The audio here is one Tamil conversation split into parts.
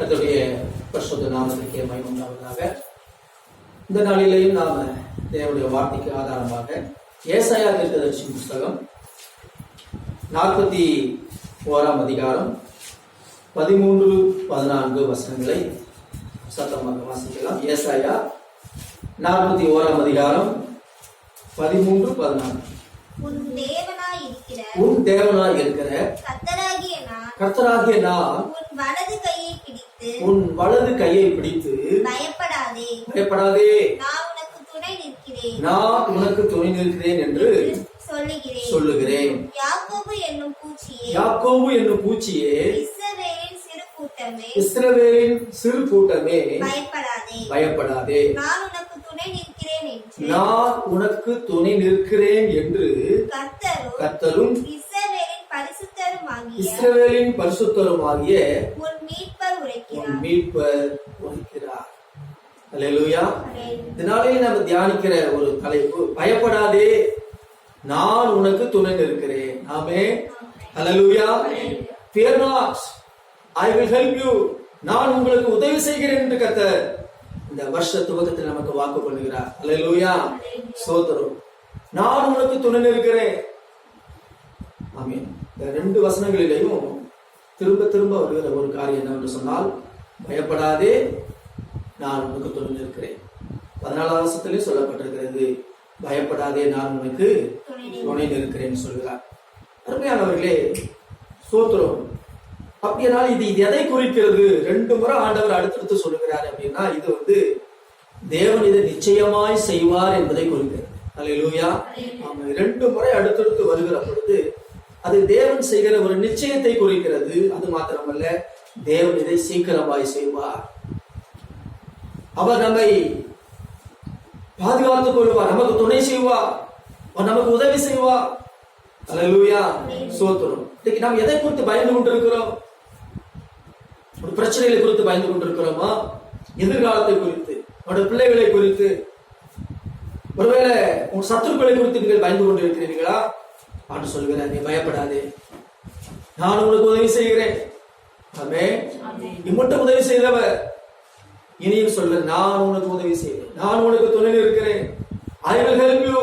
கர்த்தருடைய பரிசுத்த நாமத்திற்கே மகிமை உண்டாவதாக. இந்த நாளிலேயும் நாம தேவனுடைய வார்த்தைக்கு ஆதாரமாக ஏசாயா தீர்க்கதரிசி புஸ்தகம் நாற்பத்தி ஓராம் அதிகாரம் பதிமூன்று பதினான்கு வசனங்களை சத்தமாக வாசிக்கலாம். ஏசாயா நாற்பத்தி ஓராம் அதிகாரம் பதிமூன்று பதினான்கு. உன் தேவனாய் இருக்கிற கர்த்தராகிய நான் வலது பிடித்து உன் வலது கையை பிடித்து பயப்படாதே. பயப்படாதே. நான் உனக்கு துணை நிற்கிறேன். நான் உனக்கு துணை நிற்கிறேன் என்று சொல்லுகிறேன். சொல்லுகிறேன். யாக்கோபு என்னும் பூச்சியே யாக்கோபு என்னும் பூச்சியே இஸ்ரவேலின் சிறு கூட்டமே இஸ்ரவேலின் சிறு கூட்டமே பயப்படாதே. பயப்படாதே. நான் உனக்கு துணை நிற்கிறேன் என்று நான் உனக்கு துணை நிற்கிறேன் என்று கர்த்தரும் கர்த்தரும் இஸ்ரவேலின் பரிசுத்தருமாகிய இஸ்ரவேலின் மீட்பர் உன் மீட்பர் உரைக்கிறார் அல்லேலூயா. இதனாலே நம்ம தியானிக்கிற ஒரு தலைப்பு பயப்படாதே நான் உனக்கு துணை நிற்கிறேன். ஆமே அலலுயா fear not. I will help you. நான் உங்களுக்கு உதவி செய்கிறேன் என்று கத்த இந்த வருஷ துவக்கத்தில் நமக்கு வாக்கு பண்ணுகிறார் அலலுயா சோதரம் நான் உனக்கு துணை நிற்கிறேன். ஆமீன். இந்த ரெண்டு வசனங்களிலேயும் திரும்ப திரும்ப வருகிற ஒரு காரியம் என்னவென்று சொன்னால் பயப்படாதே நான் உனக்கு துணை நிற்கிறேன் பதினாலாம் வருஷத்திலே சொல்லப்பட்டிருக்கிறது பயப்படாதே நான் உனக்கு துணை நிற்கிறேன் சொல்கிறார். அருமையானவர்களே சோத்திரம். அப்படியானால் இது இது எதை குறிக்கிறது? ரெண்டு முறை ஆண்டவர் அடுத்தடுத்து சொல்லுகிறார் அப்படின்னா இது வந்து தேவன் இதை நிச்சயமாய் செய்வார் என்பதை குறிக்கிறது. அல்லேலூயா ஆமா இரண்டு முறை அடுத்தடுத்து வருகிற பொழுது அது தேவன் செய்கிற ஒரு நிச்சயத்தை குறிக்கிறது. அது மாத்திரமல்ல தேவன் இதை சீக்கிரமாய் செய்வார். அவர் நம்மை பாதுகாத்துக் கொள்வார் நமக்கு துணை செய்வார் அவர் நமக்கு உதவி செய்வார். அல்லேலூயா சோத்திரம். இன்னைக்கு நாம் எதை குறித்து பயந்து கொண்டிருக்கிறோம்? ஒரு பிரச்சனைகளை குறித்து பயந்து கொண்டிருக்கிறோமா? எதிர்காலத்தை குறித்து நம்முடைய பிள்ளைகளை குறித்து. ஒருவேளை உன் சத்துருக்களை குறித்து நீங்கள் பயந்து கொண்டிருக்கிறீர்களா? ஆண்டு சொல்கிறார் நீ பயப்படாதே. நான் உங்களுக்கு உதவி செய்கிறேன். மட்டும் உதவி செய்தவர். இனியும் சொல்ல நான் உனக்கு உதவி செய்வேன். நான் உனக்கு துணை இருக்கிறேன். ஐ வில் ஹெல்ப் யூ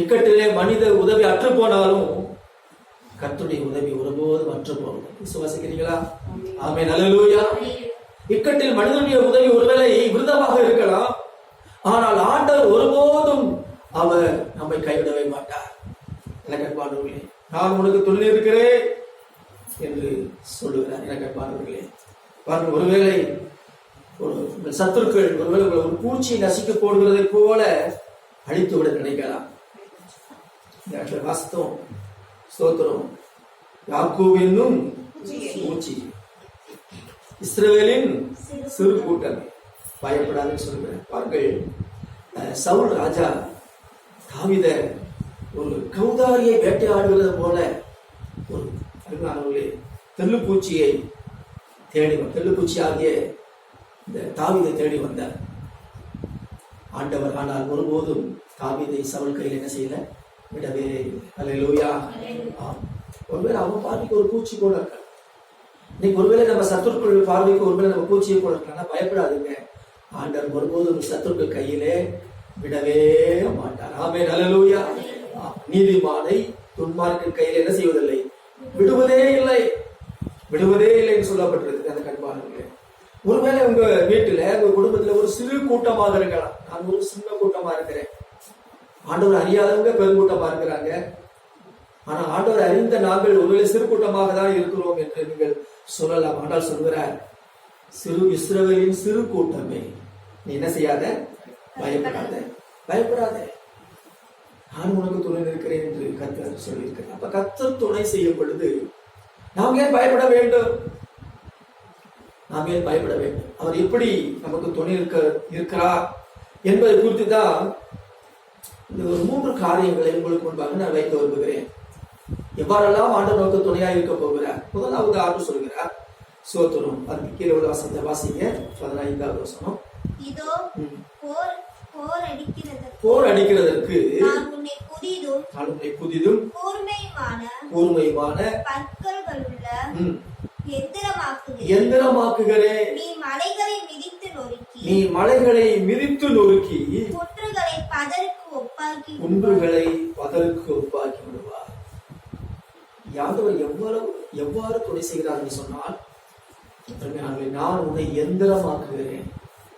இக்கட்டிலே மனித உதவி அற்று போனாலும் கர்த்தருடைய உதவி ஒருபோதும் அற்று போகும் விசுவாசிக்கிறீங்களா ஆமே நல்லலூயா இக்கட்டில் மனிதனுடைய உதவி ஒருவேளை விருதமாக இருக்கலாம். ஆனால் ஆண்டவர் ஒருபோதும் அவர் நம்மை கைவிடவே மாட்டார். இலக்கட்பானவர்களே நான் உனக்கு துணை இருக்கிறேன். என்று சொல்லுகிறார். இலக்கட்பானவர்களே பாருங்கள் ஒருவேளை ஒரு சத்துருக்கள் ஒருவேளை ஒரு பூச்சி நசுக்க போடுகிறதை போல அழித்து விட நினைக்கலாம் வாஸ்தவம் ஸ்தோத்திரம். யாக்கூப் என்னும் பூச்சி. சிறு கூட்டம் பயப்படாதுன்னு சொல்கிறேன் பாருங்கள் அஹ், சவுல் ராஜா தாவித ஒரு கௌதாரியை வேட்டையாடுகிறது போல ஒரு அருமையானவர்களே தெல்லுப்பூச்சியை தேடி தெல்லுப்பூச்சி ஆகிய இந்த தாவீதை தேடி வந்தார் ஆண்டவர் ஆனால் ஒருபோதும் தாவீதை சவுல் கையில் என்ன செய்யல? விடவே அல்லேலூயா ஆம். ஒருவேளை அவன் பார்வைக்கு ஒரு பூச்சி போல இருக்கான் இன்னைக்கு ஒருவேளை நம்ம சத்துருக்கள் பார்வைக்கு ஒருவேளை நம்ம பூச்சியை போல இருக்கலாம். பயப்படாதுங்க. ஆண்டவர் ஒருபோதும் சத்துருக்கள் கையிலே விடவே மாட்டார். ஆமே. நல்லலூயா நீதிமானை துன்மார்க்கு கையில் என்ன செய்வதில்லை? விடுவதே இல்லை. விடுவதே இல்லைன்னு சொல்லப்பட்டிருக்கு அந்த கண்பானங்களே. ஒருவேளை உங்க வீட்டுல உங்க குடும்பத்துல ஒரு சிறு கூட்டமாக இருக்கலாம். நான் ஒரு சின்ன கூட்டமா இருக்கிறேன். ஆண்டவர் அறியாதவங்க பெருங்கூட்டமா இருக்கிறாங்க. ஆனா ஆண்டவர் அறிந்த நாங்கள் ஒருவேளை சிறு கூட்டமாக தான் இருக்கிறோம் என்று நீங்கள் சொல்லலாம். ஆனால் சொல்கிறார் சிறு இஸ்ரவேலின் சிறு கூட்டமே. நீ என்ன செய்யாத? பயப்படாத. பயப்படாத. நான் உனக்கு துணை நிற்கிறேன் என்று கத்தர் சொல்லியிருக்கிறேன் அப்ப கத்தர் துணை செய்யும் பொழுது நாம் ஏன் பயப்பட வேண்டும்? நாம் ஏன் பயப்பட வேண்டும்? அவர் எப்படி நமக்கு துணை இருக்க இருக்கிறார் என்பதை குறித்து தான் இந்த ஒரு மூன்று காரியங்களை உங்களுக்கு முன்பாக நான் வைக்க விரும்புகிறேன். எவ்வாறெல்லாம் ஆண்டு நோக்க துணையா இருக்க போகிறார்? முதலாவது ஆண்டு சொல்கிறார். சோத்துரும். அதுக்கு கீழே உள்ள வசனத்தை வாசிங்க. பதினைந்தாவது வசனம். இதோ. போர் போர் அடிக்கிறது போர் அடிக்கிறதற்கு நான் உன்னை புதிதும் கூர்மையுமான கூர்மையுமான பற்கள்களுள்ள ம், எந்திரமாக எந்திரமாக்குகிறேன். எந்திரமாக்குகிறேன் நீ மலைகளை மிதித்து நொறுக்கி நீ மலைகளை மிதித்து நொறுக்கி குன்றுகளை பதருக்கு ஒப்பாக்கி குன்றுகளை பதருக்கு ஒப்பாக்கி விடுவார். யாதவர் எவ்வளவு எவ்வாறு துணை செய்கிறார் என்று சொன்னால் நான் உன்னை எந்திரமாக்குகிறேன்.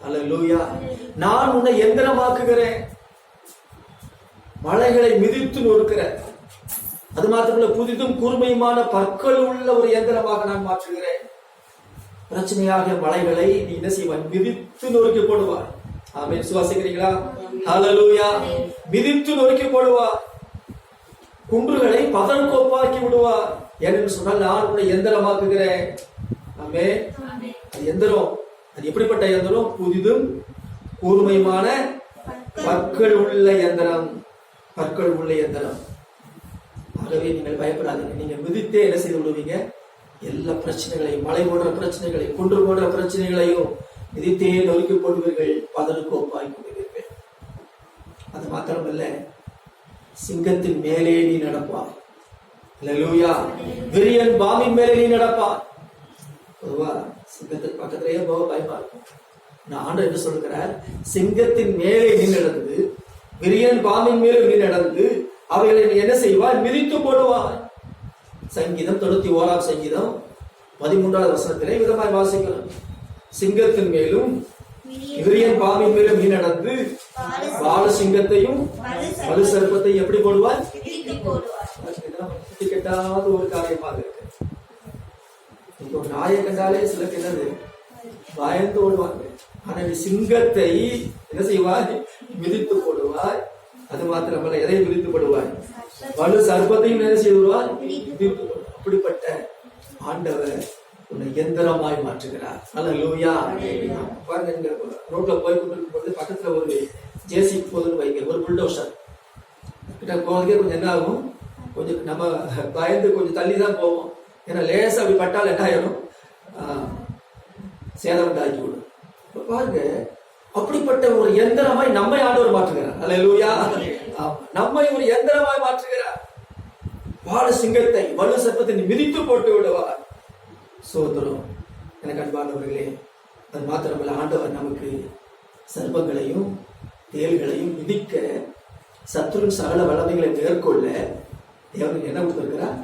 அல்லேலூயா நான் உன்னை எந்திரமாக்குகிறேன். மலைகளை மிதித்து நொறுக்கிற அது மாத்திரமல்ல புதிதும் கூர்மையுமான பற்கள் உள்ள ஒரு எந்திரமாக நான் மாற்றுகிறேன். பிரச்சனையாக மலைகளை நீ என்ன செய்வாய்? மிதித்து நொறுக்கி போடுவாய். ஆமென். சுவாசிக்கிறீங்களா ஹalleluya மிதித்து நொறுக்கி போடுவார் குன்றுகளை பதற்கோப்பாக்கி விடுவார் ஏனென்று சொன்னால் நான் உன்னை எந்திரமாக்குகிறேன். ஆமே எந்திரம். அது எப்படிப்பட்ட இயந்திரம்? புதிதும் கூர்மையுமான பற்கள் உள்ள எந்திரம் பற்கள் உள்ள இயந்திரம். ஆகவே நீங்கள் பயப்படாதீங்க. நீங்க மிதித்தே என்ன செய்து விடுவீங்க எல்லா பிரச்சனைகளையும் மலை போன்ற பிரச்சனைகளையும் குன்று போன்ற பிரச்சனைகளையும் மிதித்தே நொறுக்கி போடுவீர்கள். பதற்கோப்பாய் கொள்வீர்கள் அது மாத்திரமல்ல. சிங்கத்தின் மேலே நீ நடப்பார் லூயா விரியன் பாம்பின் மேலே நீ நடப்பார் பொதுவா சிங்கத்தின் பக்கத்திலேயே போக பயமா இருக்கும் நான் என்ன சொல்கிறார் சிங்கத்தின் மேலே நீ நடந்து விரியன் பாம்பின் மேலே நீ நடந்து அவைகளை நீ என்ன செய்வாய் மிதித்து போடுவாய் சங்கீதம் தொண்ணூத்தி ஓராம் சங்கீதம் பதிமூன்றாவது வசனத்திலே விதமாய் வாசிக்கிறோம் சிங்கத்தின் மேலும் விரியன் பாம்பின் மேலும் நீ நடந்து பால சிங்கத்தையும் வலு சர்ப்பத்தையும் எப்படி போடுவாய் கெட்டாத ஒரு காரியமாக இருக்கு இப்போ நாயை கண்டாலே சிலருக்கு என்னது? பயந்து ஓடுவாங்க. ஆனா சிங்கத்தை என்ன செய்வாய்? மிதித்து போடுவாய். அது மாத்திரமல்ல எதை மிதித்து போடுவாய்? வலு சர்ப்பத்தையும் என்ன செய்து மிதித்து அப்படிப்பட்ட ஆண்டவர் உன்னை எந்திரமாய் மாற்றுகிறார். நல்ல லூயா பாருங்க ரோட்ல போய் கொண்டிருக்கும் போது பக்கத்துல ஒரு ஜேசி போதுன்னு வைங்க ஒரு புல்டோஷர் கிட்ட போகிறதுக்கே கொஞ்சம் என்ன ஆகும்? கொஞ்சம் நம்ம பயந்து கொஞ்சம் தள்ளி தான் போவோம். ஏன்னா லேசா அப்படி பட்டால் என்ன ஆயிரும்? ஆஹ், சேதம் தாக்கி விடும். இப்ப பாருங்க அப்படிப்பட்ட ஒரு எந்திரமாய் நம்மை ஆண்டவர் மாற்றுகிறார். அல்லேலூயா ஆமா. நம்மை ஒரு எந்திரமாய் மாற்றுகிறார். பால சிங்கத்தை வலு சர்ப்பத்தை மிதித்து போட்டு விடுவார். சோதரம் எனக்கு அன்பானவர்களே அது மாத்திரமல்ல ஆண்டவர் நமக்கு சர்ப்பங்களையும் தேள்களையும் மிதிக்க சத்துருவின் சகல வல்லமைகளை மேற்கொள்ள தேவனுக்கு என்ன கொடுத்திருக்கிறார்?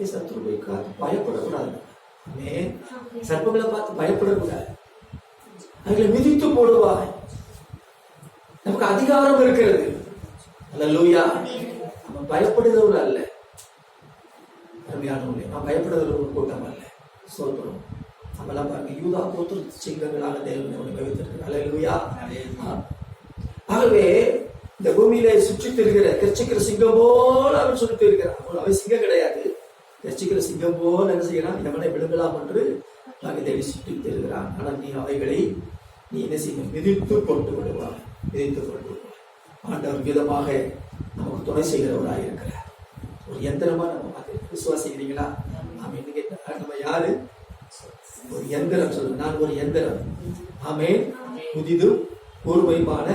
ஏ சத்துரு போய் காத்து பயப்படக்கூடாது சர்ப்பங்களை பார்த்து பயப்படக்கூடாது. அவைகளை மிதித்து போடுவாய். நமக்கு அதிகாரம் இருக்கிறது. அல்லேலூயா. நம்ம பயப்படுகிறவர் அல்ல. அருமையானவர்களே நாம் பயப்படுகிற ஒரு கூட்டம் அல்ல. சோத்திரம் நம்மளாம் பாருங்க யூதா கோத்திர சிங்கங்களாக தேவன் நம்மை அல்ல லூயா ஆகவே இந்த பூமியில சுற்றி திரிகிற கர்ச்சிக்கிற சிங்கம் போல அவன் சுற்றி இருக்கிறான் அவன் சிங்கம் கிடையாது. ரசிக்கிற சிங்கம் போல என்ன செய்யறான்? எவனை விழுங்கலாம் என்று நாங்கள் தேவி சுற்றி தருகிறான். ஆனால் நீ அவைகளை நீ என்ன செய்ய மிதித்து கொண்டு விடுவாய். மிதித்து கொண்டு விடுவாய். ஆண்டவர் விதமாக நமக்கு துணை செய்கிறவராக இருக்கிறார். ஒரு எந்திரமா நம்ம பார்த்து விசுவாசிக்கிறீங்களா? நம்ம என்ன கேட்டால் நம்ம யாரு? ஒரு எந்திரம் சொல்லு நான் ஒரு எந்திரம். ஆமே புதிதும் கூர்மையுமான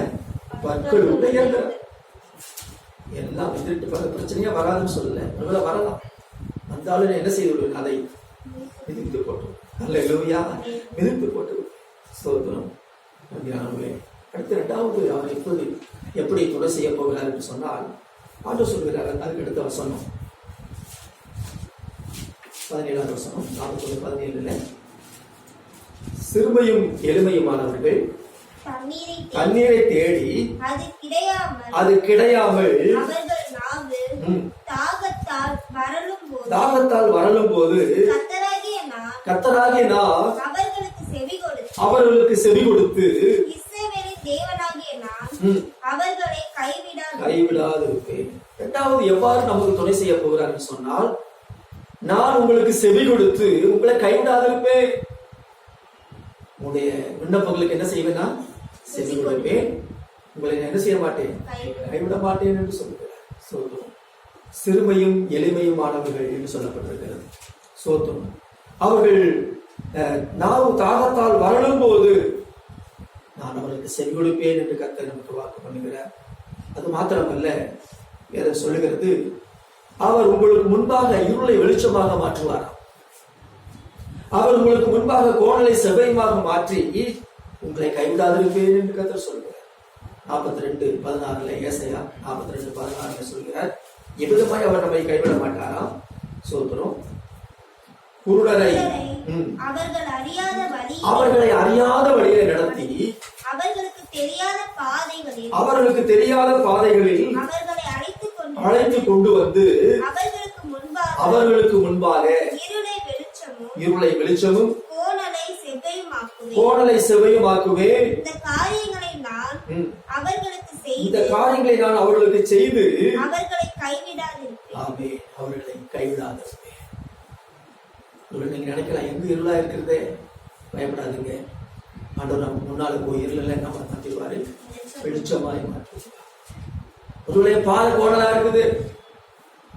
பற்கள் உள்ள எந்திரம். எல்லாம் எதிர்த்து பல பிரச்சனையா வராதுன்னு சொல்லல. வரலாம். நான் என்ன செய்து விடுவேன் அதை மிதித்து போட்டு. அல்ல லூயா மிதித்து போட்டு. அருமையானவர்களே. அடுத்து இரண்டாவது அவர் எப்போது எப்படி துணை செய்ய போகிறார் என்று சொன்னால் ஆண்டு சொல்கிறார் அதுக்கு அடுத்த வசனம். பதினேழாவது வசனம். நாற்பத்தி பதினேழுல. சிறுமையும் எளிமையுமானவர்கள் தண்ணீரை தேடி அது கிடையாமல் அது கிடையாமல் அவர்கள் நாவு ம், தாகத்தால் வரலும் போது தாகத்தால் வரலும் போது கத்தராகிய நான் அவர்களுக்கு செவி கொடுத்து அவர்களை கைவிடாது. இரண்டாவது எவ்வாறு நமக்கு துணை செய்ய போகிறார் சொன்னால் நான் உங்களுக்கு செவி கொடுத்து உங்களை கைவிடாது இருப்பேன் உங்களுடைய விண்ணப்பங்களுக்கு என்ன செய்வேன்னா? செவி கொடுப்பேன். உங்களை என்ன செய்ய மாட்டேன்? கைவிட மாட்டேன். என்று சொல்லுகிறார். சிறுமையும் எளிமையுமானவர்கள் என்று சொல்லப்பட்டிருக்கிறது. சோத்தம். அவர்கள் அஹ், நாவு தாகத்தால் வரலும் போது நான் அவர்களுக்கு செவி கொடுப்பேன் என்று கத்த நமக்கு வாக்கு பண்ணுகிறார். அது மாத்திரமல்ல வேற சொல்லுகிறது அவர் உங்களுக்கு முன்பாக இருளை வெளிச்சமாக மாற்றுவாராம் அவர் உங்களுக்கு முன்பாக கோணலை செவ்வையுமாக மாற்றி உங்களை கைவிடாதிருப்பேன் என்று கத்தர் சொல்கிறார் நாற்பத்தி ரெண்டு பதினாறுல ஏசையா நாற்பத்தி ரெண்டு பதினாறுல சொல்கிறார் எவ்விதமாய் அவர் நம்மை கைவிட மாட்டாராம் சோத்திரம் குருடரை அவர்கள் அறியாத வழி அவர்களை அறியாத வழியை நடத்தி அவர்களுக்கு தெரியாத பாதைகளில் அவர்களுக்கு தெரியாத பாதைகளில் அவர்களை அழைத்துக் கொண்டு அழைத்து கொண்டு வந்து அவர்களுக்கு முன்பாக அவர்களுக்கு முன்பாக இருளை வெளிச்சமும் இருளை வெளிச்சமும் கோணலை செவ்வையுமாக்குவேன். கோணலை செவையுமாக்குவேன் இந்த காரியங்களை நான் அவர்களுக்கு இந்த செய்து காரியங்களை நான் அவர்களுக்கு செய்து அவர்களை ஆமே அவர்களை கைவிடாதிருப்பேன். நீங்க நினைக்கலாம் எங்க இருளா இருக்கிறதே பயப்படாதீங்க. ஆண்டவர் நம்ம முன்னால போய் இருள நம்ம மாற்றிடுவாரு வெளிச்சமாய் மாற்றுவார் ஒருவேளை பாத கோணலா இருக்குது?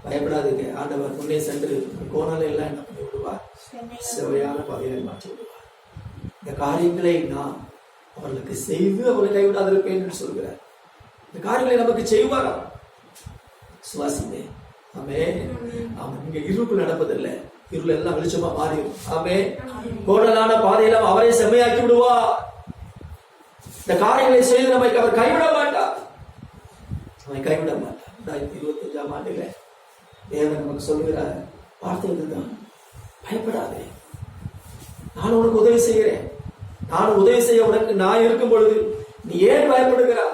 பயப்படாதீங்க. ஆண்டவர் முன்னே சென்று கோணலை எல்லாம் என்ன பண்ணி விடுவார். செவையான பாதையை மாற்றி விடுவார் இந்த காரியங்களை நாம் அவர்களுக்கு செய்து அவர்களை கைவிடாதிருப்பேன் என்று சொல்கிறார். இந்த காரியங்களை நமக்கு செய்வாராம் சுவாசிங்க ஆமே. ஆமா இங்க இருப்பு நடப்பதில்லை. இருள் எல்லாம் வெளிச்சமா மாறிடும். ஆமே. கோடலான பாதையெல்லாம் அவரை செம்மையாக்கி விடுவார். இந்த காரியங்களை செய்து நம்மை அவர் கைவிட மாட்டார். நம்மை கைவிட மாட்டார். ரெண்டாயிரத்தி இருபத்தி அஞ்சாம் ஆண்டுல தேவன் நமக்கு சொல்கிறார் வார்த்தை இதுதான். பயப்படாதே. நான் உனக்கு உதவி செய்கிறேன். நான் உதவி செய்ய உனக்கு நான் இருக்கும் பொழுது நீ ஏன் பயப்படுகிறா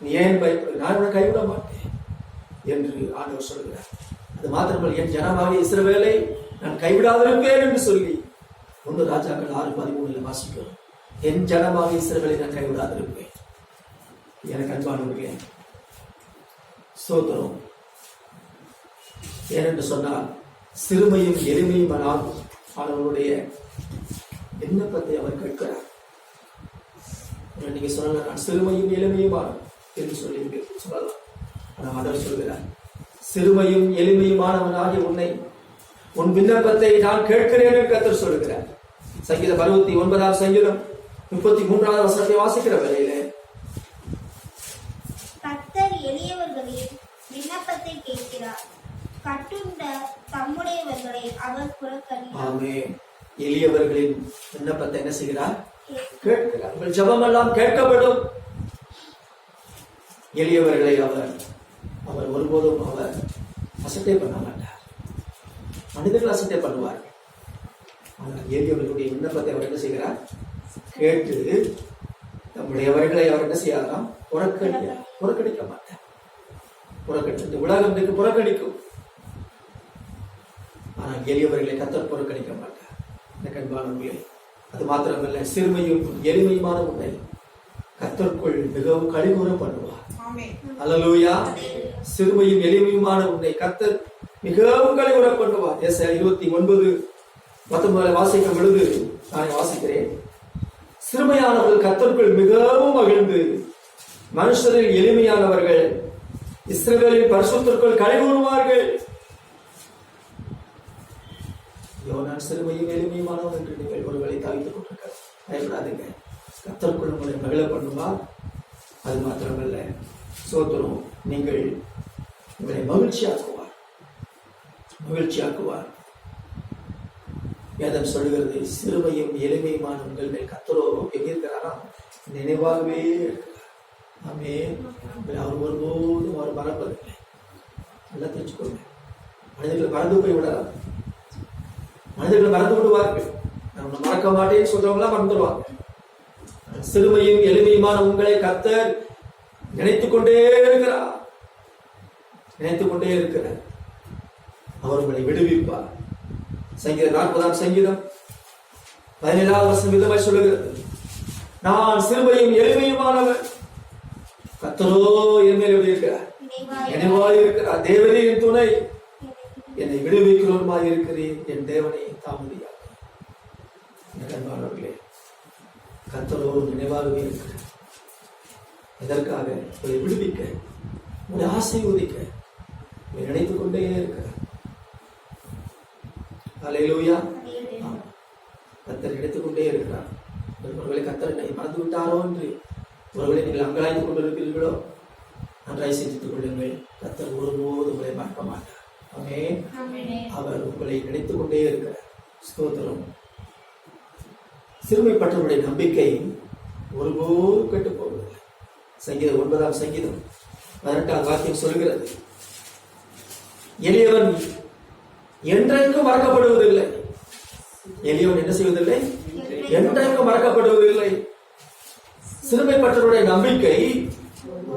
நீ ஏன் பயப்படு நான் உனக்கு கைவிட மாட்டேன். என்று ஆண்டவர் சொல்கிறார். அது மாத்திரமல்ல என் ஜனமாக இஸ்ரவேலை நான் கைவிடாதிருப்பேன் என்று சொல்லி ஒன்று ராஜாக்கள் ஆறு பதிமூணுல வாசிக்கிறோம். என் ஜனமாக இஸ்ரவேலை நான் கைவிடாதிருப்பேன். எனக்கு அன்பானவர்களே ஸ்தோத்திரம். ஏனென்று சொன்னால் சிறுமையும் எளிமையும் அவர்களுடைய விண்ணப்பத்தை அவர் கேட்கிறார். நீங்க சொல்லலாம் நான் சிறுமையும் எளிமையுமா என்று சொல்லி சொல்லலாம். ஆனால் அவர் சொல்கிறார் சிறுமையும் எளிமையுமானவனாகிய உன்னை உன் விண்ணப்பத்தை நான் கேட்கிறேன் என்று கத்தர் சொல்கிறார் சங்கீதம் அறுபத்தி ஒன்பதாம் சங்கீதம் முப்பத்தி மூன்றாவது வசனத்தை வாசிக்கிற வேளையிலே கர்த்தர் எளியவர்களின் விண்ணப்பத்தை கேட்கிறார். கட்டுண்ட தம்முடையவர்களை அவர் புறக்கணியார் ஆமே எளியவர்களின் விண்ணப்பத்தை என்ன செய்கிறார்? கேட்கிறார். உங்கள் ஜெபமெல்லாம் கேட்கப்படும். எளியவர்களை அவர் அவர் ஒருபோதும் அவர் அசட்டை பண்ண மாட்டார். மனிதர்கள் அசட்டை பண்ணுவார் ஆனால் எளியவர்களுடைய விண்ணப்பத்தை அவர் என்ன செய்கிறார்? கேட்டு நம்முடையவர்களை அவர் என்ன செய்யாதாம் புறக்கணிக்க புறக்கணிக்க மாட்டார். புறக்கணி இந்த உலகம் இன்றைக்கு புறக்கணிக்கும். ஆனால் எளியவர்களை கத்தர் புறக்கணிக்க மாட்டார். இந்த கண்பானவர்களே அது மாத்திரமல்ல சிறுமையும் எளிமையுமான உன்னை கத்தருக்குள் மிகவும் கழிவுற பண்ணுவார். அல்லலூயா. சிறுமையும் எளிமையுமான உன்னை கத்தர் மிகவும் கழிவுற பண்ணுவார் எஸ் இருபத்தி ஒன்பது பத்தொன்பதுல வாசிக்கும் பொழுது நான் வாசிக்கிறேன். சிறுமையானவர்கள் கத்தற்குள் மிகவும் மகிழ்ந்து மனுஷரில் எளிமையானவர்கள் இஸ்ரேலின் பரிசுத்திற்குள் கழிவுறுவார்கள். யோனான் சிறுமையும் எளிமையுமானவன் என்று நீங்கள் ஒருவரை தவித்துக் கொண்டிருக்க பயப்படாதீங்க. கத்தற்குள் உங்களை மகிழ பண்ணுமா? அது மாத்திரமல்ல. சோத்திரம் நீங்கள் உங்களை மகிழ்ச்சியாக்குவார். மகிழ்ச்சியாக்குவார். வேதம் சொல்லுகிறது சிறுமையும் எளிமையுமான உங்கள் மேல் கத்தரோ எங்க இருக்கிறாரா. நினைவாகவே ஆமே அவர் ஒருபோதும் அவர் மறப்பதில்லை. நல்லா தெரிஞ்சுக்கோங்க. மனிதர்கள் மறந்து போய் விடலாம். மனிதர்கள் மறந்து விடுவார்கள். நான் மறக்க மாட்டேன்னு சொல்றவங்களா மறந்துடுவாங்க. சிறுமையும் எளிமையுமான உங்களை கத்தர் நினைத்துக் கொண்டே இருக்கிறார். நினைத்துக் கொண்டே இருக்கிறார். அவர் உங்களை விடுவிப்பார். சங்கீதம் நாற்பதாம் சங்கீதம் பதினேழாவது வருஷம் விதமாய் சொல்லுகிறது. நான் சிறுமையும் எளிமையுமானவர். கத்தரோ என் மேல் இருக்கிறார்? நினைவாய் இருக்கிறார். தேவனே என் துணை. என்னை விடுவிக்கிறோமாய் இருக்கிறேன் என் தேவனை தாமதியாக அன்பானவர்களே கத்தரோடு நினைவாகவே இருக்கிறார். எதற்காக? உங்களை விடுவிக்க உங்களை ஆசை உதிக்க நினைத்துக் கொண்டே இருக்கிறார் அலையிலூயா கத்தர் நினைத்துக் கொண்டே இருக்கிறார். ஒருவேளை கத்தர் என்னை மறந்து விட்டாரோ என்று ஒருவேளை நீங்கள் அங்கலாய்ந்து கொண்டிருக்கிறீர்களோ நன்றாய் சிந்தித்துக் கொள்ளுங்கள். கத்தர் ஒருபோது உங்களை மறக்க மாட்டார். அவர் உங்களை நினைத்துக் கொண்டே இருக்கிறார். ஸ்தோத்திரம். சிறுமைப்பட்டவருடைய நம்பிக்கை ஒருபோதும் கெட்டு போவதில்லை. சங்கீதம் ஒன்பதாம் சங்கீதம். பதினெட்டாம் வாக்கியம் சொல்கிறது. எளியவன் என்றைக்கும் மறக்கப்படுவதில்லை. எளியவன் என்ன செய்வதில்லை? என்றைக்கும் மறக்கப்படுவதில்லை. சிறுமைப்பட்டவருடைய நம்பிக்கை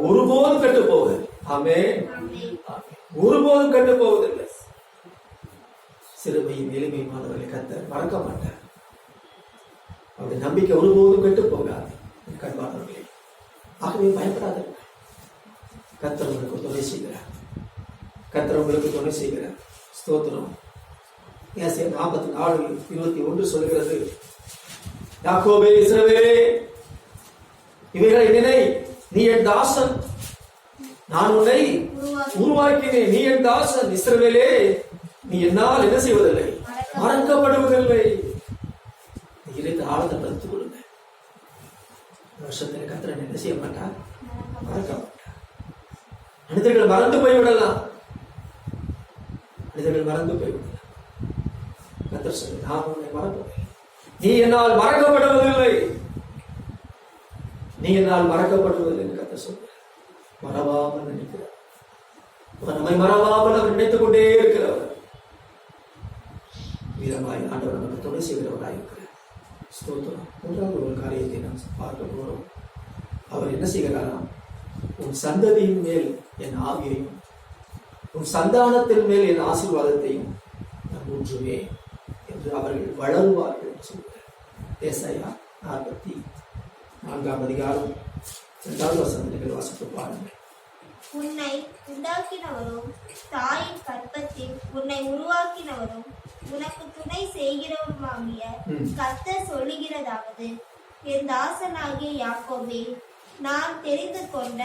ஒருபோதும் கெட்டு போவதில்லை. ஆமே ஒருபோதும் கெட்டு போவதில்லை. சிறுமையும் எளிமையுமானவர்களை கத்த மறக்க மாட்டார். அவருடைய நம்பிக்கை ஒருபோதும் கெட்டு போகாது. என் கண்பானவர்களே ஆகவே பயப்படாதீர்கள். கத்தர் உங்களுக்கு செய்கிறார். கத்தர் உங்களுக்கு துணை செய்கிறார் ஸ்தோத்திரம். ஏசிய நாற்பத்தி நாலு இருபத்தி ஒன்று சொல்கிறது யாக்கோபே இஸ்ரவேலே இவைகளை நினை நீ என் தாசன். நான் உன்னை உருவாக்கினேன் நீ என் தாசன். இஸ்ரவேலே நீ என்னால் என்ன செய்வதில்லை? மறக்கப்படுவதில்லை. இருந்து ஆழத்தை பதித்துக் கொடுங்க வருஷத்துல கத்திரன் என்ன செய்ய மாட்டா மறக்க மாட்டா மனிதர்கள் மறந்து போய்விடலாம். மனிதர்கள் மறந்து போய்விடலாம் கத்தர் சொல்லு நான் உன்னை மறப்பதில்லை நீ என்னால் மறக்கப்படுவதில்லை நீ என்னால் மறக்கப்படுவதில்லை என்று கத்தர் சொல்கிறார் மறவாமல் நினைக்கிறார். அவர் நம்மை மறவாமல் அவர் நினைத்துக் கொண்டே இருக்கிறவர். வீரமாய் ஆண்டவர் நமக்கு துணை செய்கிறவராய் இருக்கிறார். ஸ்தோத்திரம். மூன்றாவது ஒரு காரியத்தை நாம் பார்க்க போறோம். அவர் என்ன செய்கிறாராம்? உன் சந்ததியின் மேல் என் ஆவியையும் உன் சந்தானத்தின் மேல் என் ஆசீர்வாதத்தையும் நான் ஊற்றுவேன் என்று அவர்கள் வளருவார்கள் என்று சொல்கிறார் ஏசாயா நாற்பத்தி நான்காம் அதிகாரம் இரண்டாவது வசனத்தில் வாசித்து பாருங்கள் உன்னை உண்டாக்கினவரும் தாயின் கற்பத்தில் உன்னை உருவாக்கினவரும் உனக்கு துணை செய்கிறவருமாகிய ம். கர்த்தர் சொல்லுகிறதாவது என் தாசனாகிய யாக்கோபே நான் தெரிந்து கொண்ட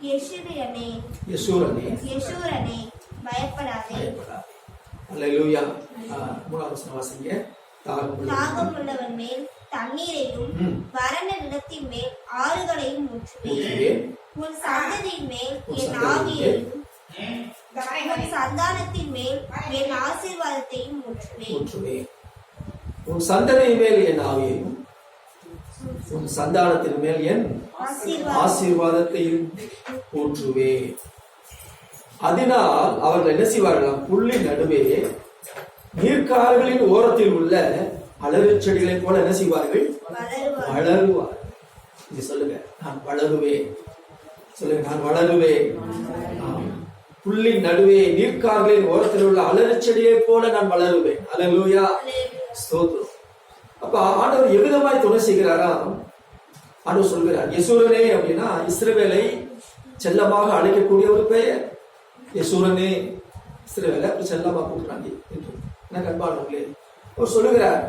யெஷூரனே பயப்படாதே பயப்படாதே அல்லேலூயா ஆ, மூணாவது வசனம் வாசிங்க தாகம் உள்ளவன். தாகம் உள்ளவன் மேல் தண்ணீரையும் ம். வறண்ட நிலத்தின் மேல் ஆறுகளையும் ஊற்றுவேன். உன் சந்ததியின் மேல் என் ஆவியையும் உன் சந்தானத்தின் மேல் என் ஆசீர்வாதத்தையும் ஊற்றுவேன் உன் சந்ததியின் மேல் என் ஆவியையும் உன் சந்தானத்தின் மேல் என் ஆசீர்வாதம் ஆசீர்வாதத்தையும் ஊற்றுவேன் அதனால் அவர்கள் என்ன செய்வார்களாம் புள்ளி நடுவே நீர்க்கால்களின் ஓரத்தில் உள்ள அழகு செடிகளைப் போல என்ன செய்வார்கள்? வளருவார் இங்க சொல்லுங்க. நான் வளருவேன். சொல்லுங்க. நான் வளருவேன். புல்லின் நடுவே நீர்க்கார்களின் ஓரத்தில் உள்ள அலறு செடியைப் போல நான் வளருவேன். அல்லேலூயா ஸ்தோத்திரம் அப்ப ஆண்டவர் எவ்விதமாய் துணை செய்கிறாரா? ஆண்டவர் சொல்கிறார் யசூரனே அப்படின்னா இஸ்ரவேலை செல்லமாக அழைக்கக்கூடிய ஒரு பெயர். யசூரனே இஸ்ரவேலை அப்படி செல்லமாக கூப்பிடுறாங்க என்று. எனக்கு அன்பானவர்களே அவர் சொல்லுகிறார்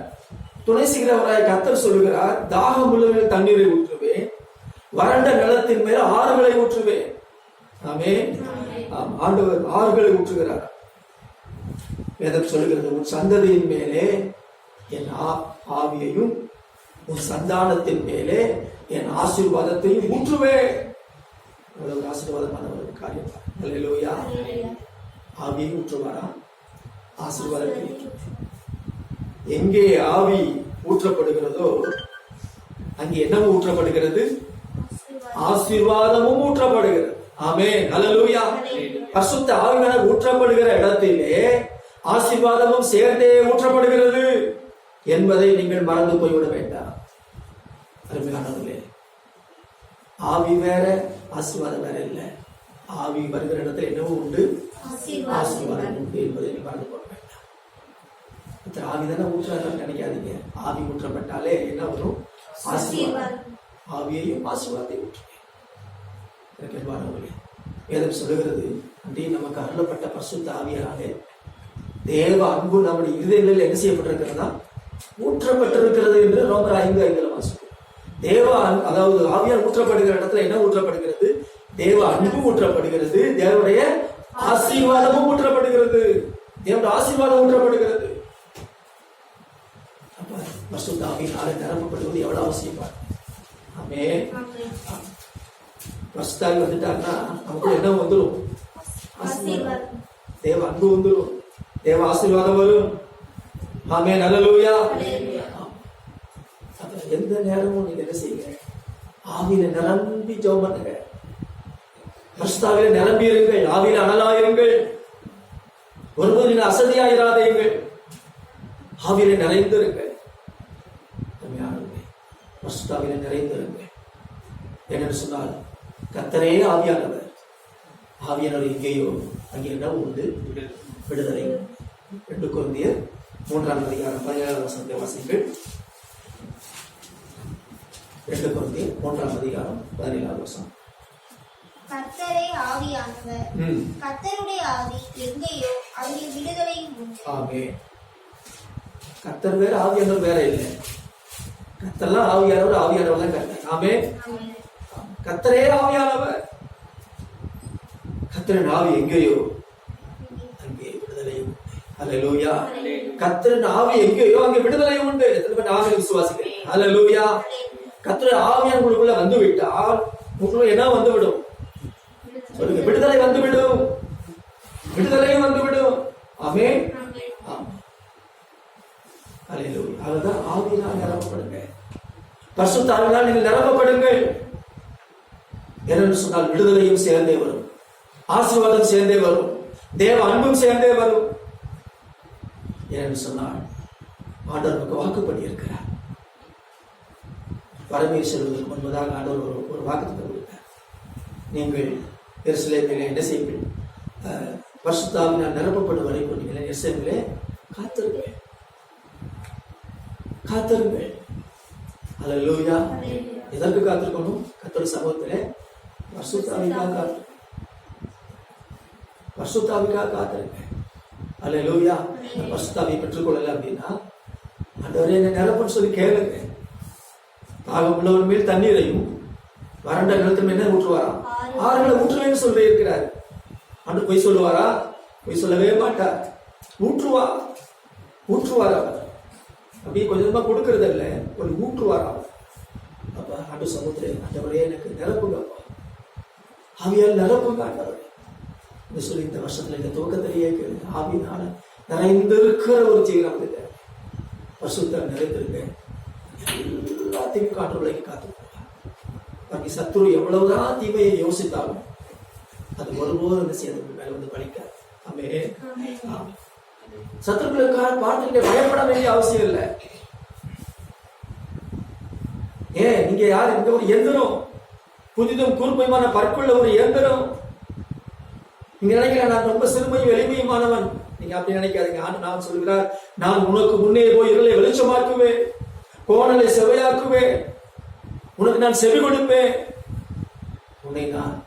துணை செய்கிறவராய் கத்தர் சொல்லுகிறார் தாகம் உள்ளவர்கள் தண்ணீரை ஊற்றுவேன் வறண்ட நிலத்தின் மேல ஆறுகளை ஊற்றுவேன். ஆமே ஆம், ஆண்டவர் ஆறுகளை ஊற்றுகிறார். வேதம் சொல்லுகிறது உன் சந்ததியின் மேலே என் ஆவியையும் உன் சந்தானத்தின் மேலே என் ஆசீர்வாதத்தையும் ஊற்றுவேன். எவ்வளவு ஒரு ஆசீர்வாதமான ஒரு காரியம் அல்லேலூயா ஆவியை ஊற்றுவாரா? ஆசீர்வாதத்தை. எங்கே ஆவி ஊற்றப்படுகிறதோ அங்கே என்னவும் ஊற்றப்படுகிறது? ஆசீர்வாதமும் ஊற்றப்படுகிறது. ஆமே அல்லேலூயா பரிசுத்த ஆவியானவர் ஊற்றப்படுகிற இடத்திலே ஆசீர்வாதமும் சேர்ந்தே ஊற்றப்படுகிறது. என்பதை நீங்கள் மறந்து போய்விட வேண்டாம். அருமையானவர்களே ஆவி வேற ஆசீர்வாதம் வேற இல்லை. ஆவி வருகிற இடத்துல என்னவும் உண்டு ஆசீர்வாதம். உண்டு என்பதை நீங்கள் மறந்து போட வேண்டாம். ஆவி தானே ஊற்றாதான் நினைக்காதீங்க. ஆவி ஊற்றப்பட்டாலே என்ன வரும்? ஆசீர்வாதம். ஆவியையும் ஆசீர்வாதத்தை ஊற்றுவேன். வேதம் சொல்லுகிறது அன்றி நமக்கு அருளப்பட்ட பரிசுத்த ஆவியராலே தேவ அன்பு நம்முடைய இருதயங்களில் என்ன செய்யப்பட்டிருக்கிறதா ஊற்றப்பட்டிருக்கிறது என்று ரோமர் ஐந்து ஐந்துல வாசிக்கும் தேவ அதாவது ஆவியால் ஊற்றப்படுகிற இடத்துல என்ன ஊற்றப்படுகிறது? தேவ அன்பு ஊற்றப்படுகிறது தேவனுடைய ஆசீர்வாதமும் ஊற்றப்படுகிறது. தேவனுடைய ஆசீர்வாதம் ஊற்றப்படுகிறது. ஆவியினாலே நிரப்பப்படுவது எவ்வளவு அவசியம் பாருங்க. ஆமென். பரிசுத்தாவி வந்துட்டாருன்னா நமக்கு என்ன வந்துடும் தேவ அன்பு வந்துடும் தேவ ஆசீர்வாதம் வரும். ஆமே நல்லலூயா. எந்த நேரமும் நீங்க என்ன செய்யுங்க? ஆவியில நிரம்பி ஜெபம் பண்ணுங்க. பரிசுத்தாவில நிரம்பி இருங்கள். ஆவியில அனலாயிருங்கள் நீங்கள் அசதியாயிராதீர்கள் ஆவியில நிறைந்திருங்கள் பரிசுத்தாவில நிறைந்திருங்கள் என்னன்னு சொன்னால் கத்தரே ஆவியானவர். ஆவியானவர் எங்கேயோ அங்கே என்ன உண்டு. விடுதலை. ரெண்டு குழந்தையர் மூன்றாம் அதிகாரம் பதினேழாம் வசனத்தை வாசிங்கள் ரெண்டு குழந்தையர் மூன்றாம் அதிகாரம் பதினேழாம் வசனம். கர்த்தரே ஆவியானவர் ம். கர்த்தருடைய ஆவி எங்கேயோ அங்கே விடுதலையும் உண்டு ஆமே கத்தர் வேற ஆவியானவர் வேற இல்லை. கத்தர்லாம் ஆவியானவர் ஆவியானவர் தான் கத்தர் ஆமே. கத்தரே ஆவியானவர். கத்தரின் ஆவி எங்கேயோ அங்கே விடுதலை உண்டு அல்லேலூயா கத்தரின் ஆவி எங்கேயோ அங்கே விடுதலை உண்டு. எத்தனை பேர் ஆவியை விசுவாசிக்கிறேன் ஆவியான் உங்களுக்குள்ள வந்து விட்டால் உங்களுக்குள்ள என்ன வந்து விடும் சொல்லுங்க விடுதலை வந்து விடும் விடுதலையும் வந்து விடும் ஆமே. அல்லேலூயா அதுதான் ஆவியினால் நிரப்பப்படுங்க. பரிசுத்த ஆவியினால் நீங்கள் நிரப்பப்படுங்கள். என்னன்னு சொன்னால் விடுதலையும் சேர்ந்தே வரும். ஆசீர்வாதம் சேர்ந்தே வரும். தேவ அன்பும் சேர்ந்தே வரும். ஏன்னு சொன்னால் ஆண்டவர் நமக்கு வாக்குப்படி இருக்கிறார் பரமேற் செல்வதற்கு முன்பதாக ஆண்டவர் ஒரு ஒரு வாக்குத்தத்தை கொடுத்தார். நீங்கள் எருசலேமிலே என்ன செய்வீர்கள் அஹ், பரிசுத்தாவினால் நிரப்பப்படும் வரைக்கும் நீங்கள் எருசலேமிலே காத்திருங்கள். காத்திருங்கள். அல்லேலூயா எதற்கு காத்திருக்கணும்? கத்தர் சமூகத்திலே வருஷத்தாவிக்காக காத்திருக்க வருஷத்தாவிக்காக காத்திருக்கேன் அல்லேலூயா இந்த பரிசுத்தாவியை பெற்றுக்கொள்ளல அப்படின்னா ஆண்டவரே என்ன நிரப்புன்னு சொல்லி கேளுங்க. தாகம் உள்ளவர் மேல் தண்ணீரையும் வறண்ட நிலத்தில் என்ன ஊற்றுவாராம்? ஆறுகளை ஊற்றுவேன்னு சொல்லி இருக்கிறார். ஆண்டு பொய் சொல்லுவாரா? பொய் சொல்லவே மாட்டார். ஊற்றுவா ஊற்றுவார் அவர். அப்படியே கொஞ்சம் கொஞ்சமா கொடுக்கறது இல்ல ஒரு ஊற்றுவார் அவர். அப்ப ஆண்டு சமுத்திரே ஆண்டவரே எனக்கு நிரப்புங்கப்பா ஆவியால் நிரப்புங்க ஆண்டவரே. என்று சொல்லி இந்த வருஷத்துல இந்த துவக்கத்திலேயே கேளுங்க ஆவியினால நிறைந்திருக்கிற ஒரு ஜீவனம் வந்து பசுத்தம் நிறைந்திருக்க. எல்லாத்தையும் காற்று விலகி காத்து பாக்கி சத்துரு எவ்வளவுதான் தீமையை யோசித்தாலும் அது ஒருபோதும் அந்த செய்யாது மேல வந்து பலிக்காது ஆமே சத்துருக்களுக்காக பார்த்துட்டு பயப்பட வேண்டிய அவசியம் இல்லை. ஏன்? நீங்க யார்? இந்த ஒரு எந்திரம். புதிதும் கூர்மையுமான பற்குள்ள ஒரு எந்திரம். நீங்க நினைக்கிற நான் ரொம்ப சிறுமையும் எளிமையுமானவன். நீங்க அப்படி நினைக்காதீங்க. ஆண்டு நான் சொல்கிறார் நான் உனக்கு முன்னே போய் இருளை வெளிச்சமாக்குவேன் கோணலை செவையாக்குவேன் உனக்கு நான் செவி கொடுப்பேன் உன்னை நான்